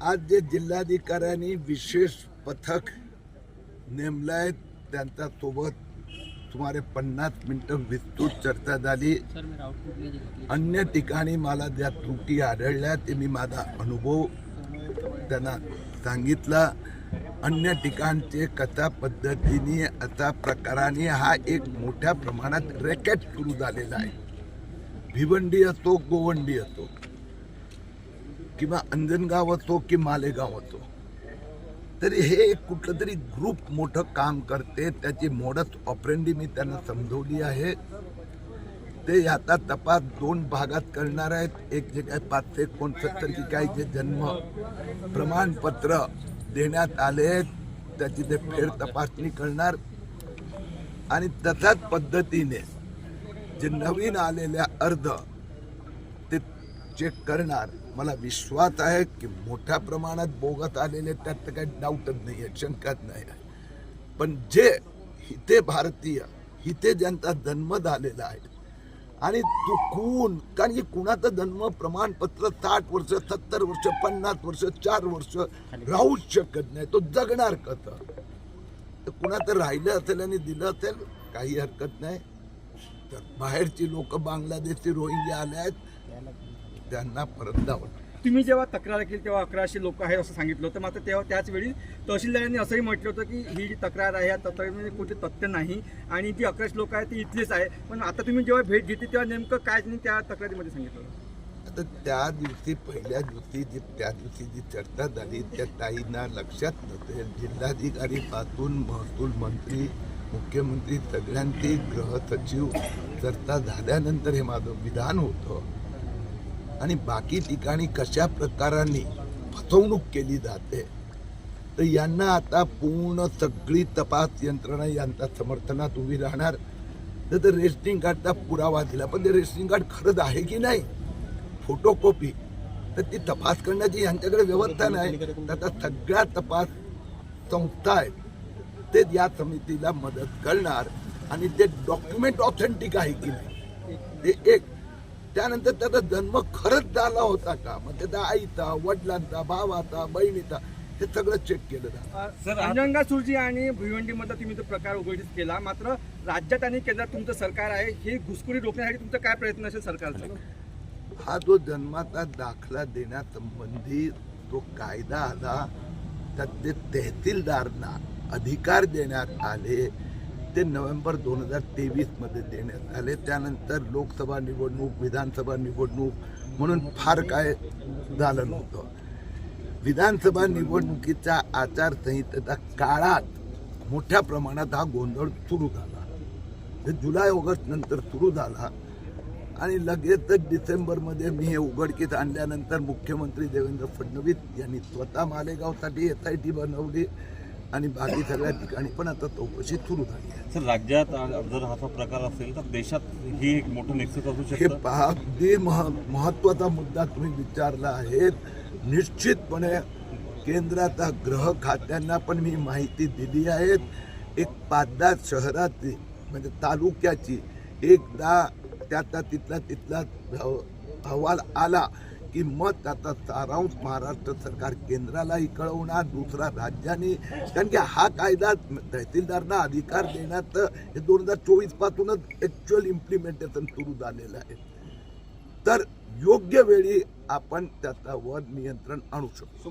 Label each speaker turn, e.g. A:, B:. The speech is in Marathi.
A: आज जे जिल्हाधिकाऱ्यांनी विशेष पथक नेमलंय त्यांच्यासोबत सुमारे पन्नास मिनिटं विस्तृत चर्चा झाली. अन्य ठिकाणी मला ज्या त्रुटी आढळल्या ते मी माझा अनुभव त्यांना सांगितला. अन्य ठिकाणचे कशा पद्धतीने अशा प्रकाराने हा एक मोठ्या प्रमाणात रॅकेट सुरू झालेला आहे. भिवंडी असो गोवंडी असो किंवा अंजनगाव असो की मालेगाव असो तरी हे एक कुठलं तरी ग्रुप मोठं काम करते. त्याची मोडस ऑपरेंडी मी त्यांना समजवली आहे. ते आता तपास दोन भागात करणार आहेत. एक जे काय पाचशे एकोणसत्तर की काय जे जन्म प्रमाणपत्र देण्यात आले आहेत, त्याची ते फेर तपासणी करणार. आणि तशाच पद्धतीने जे नवीन आलेल्या अर्ज ते चेक करणार मला विश्वास आहे की मोठ्या प्रमाणात बोगत आलेले त्यात तर काही डाऊटच नाही आहे शंकाच नाही आहे पण जे हिते भारतीय हिते ज्यांचा जन्म झालेला आहे आणि चुकून कारण की कुणाचं जन्म प्रमाणपत्र साठ वर्ष सत्तर वर्ष पन्नास वर्ष चार वर्ष राहूच शकत नाही तो जगणार कसं? तर कुणाचं राहिलं असेल आणि दिलं असेल काही हरकत नाही. तर बाहेरची लोक बांगलादेशची रोहिंग्या आले आहेत त्यांना परत जावं
B: तुम्ही जेव्हा तक्रार केली तेव्हा अकराशे लोक आहेत असं सांगितलं होतं. मात्र तेव्हा त्याच वेळी तहसीलदारांनी असंही म्हटलं होतं की ही जी तक्रार आहे या तक्रारीमध्ये कोणते तथ्य नाही आणि जी अकराशे लोक आहेत ती इथलीच आहे. पण आता तुम्ही जेव्हा भेट घेतली तेव्हा नेमकं काय त्यांनी त्या तक्रारीमध्ये सांगितलं होतं?
A: आता त्या दिवशी पहिल्या दिवशी जी त्या दिवशी जी चर्चा झाली त्या ताईंना लक्षात नसेल जिल्हाधिकारी पासून महसूल मंत्री मुख्यमंत्री सगळ्यांचे ग्रह सचिव चर्चा झाल्यानंतर हे माझं विधान होतं. आणि बाकी ठिकाणी कशा प्रकाराने फसवणूक केली जाते तर यांना आता पूर्ण सगळी तपास यंत्रणा यांच्या समर्थनात उभी राहणार. तर ते रेस्टिंग कार्डचा पुरावा दिला पण ते रेशनिंग कार्ड खरंच आहे की नाही? फोटोकॉपी. तर ती तपास करण्याची यांच्याकडे व्यवस्था नाही. आता सगळ्या तपास संस्था आहेत. ते या समितीला मदत करणार आणि ते डॉक्युमेंट ऑथेंटिक आहे की नाही? ते एक. त्यानंतर त्याचा जन्म खरंच झाला होता का? मग त्याचा आईचा वडिलांचा भावाचा बहिणीचा हे सगळं चेक केलं जातं.
B: अंजनगा सुरजी आणि भिवंडीमधला तुम्ही तो प्रकार उघडीस केला. मात्र राज्यात आणि केंद्रात तुमचं सरकार आहे हे घुसखोरी रोखण्यासाठी तुमचा काय प्रयत्न असेल सरकारचा?
A: हा जो जन्माचा दाखला देण्यासंबंधी जो कायदा आला त्यात ते तहसीलदारांना अधिकार देण्यात आले. ते नोव्हेंबर दोन हजार तेवीसमध्ये देण्यात आले. त्यानंतर लोकसभा निवडणूक विधानसभा निवडणूक म्हणून फार काय झालं नव्हतं. विधानसभा निवडणुकीच्या आचारसंहितेच्या काळात मोठ्या प्रमाणात हा गोंधळ सुरू झाला. ते जुलै ऑगस्ट नंतर सुरू झाला. आणि लगेचच डिसेंबरमध्ये मी हे उघडकीस आणल्यानंतर मुख्यमंत्री देवेंद्र फडणवीस यांनी स्वतः मालेगावसाठी एस आय टी बनवली. आणि बाकी सगळ्या ठिकाणी. पण आता चौकशी सुरू झाली आहे.
C: सर राज्यात जर असा प्रकार असेल तर देशात ही एक मोठं नेक्सस असू
A: हे
C: शकतं?
A: पहा अगदी मह महत्त्वाचा मुद्दा तुम्ही विचारला आहे. निश्चितपणे केंद्राचा गृह खात्यांना पण मी माहिती दिली आहे. एक पाच दहा शहराची म्हणजे तालुक्याची एकदा त्याचा तिथला तिथला अह- अहवाल आला की मग त्याचा सारांश महाराष्ट्र सरकार केंद्रालाही कळवणार दुसरा राज्याने. कारण की हा कायदा तहसीलदारांना अधिकार देण्यात हे दोन हजार चोवीस पासूनच ॲक्च्युअल इम्प्लिमेंटेशन सुरू झालेलं आहे. तर योग्य वेळी आपण त्याच्यावर नियंत्रण आणू शकतो.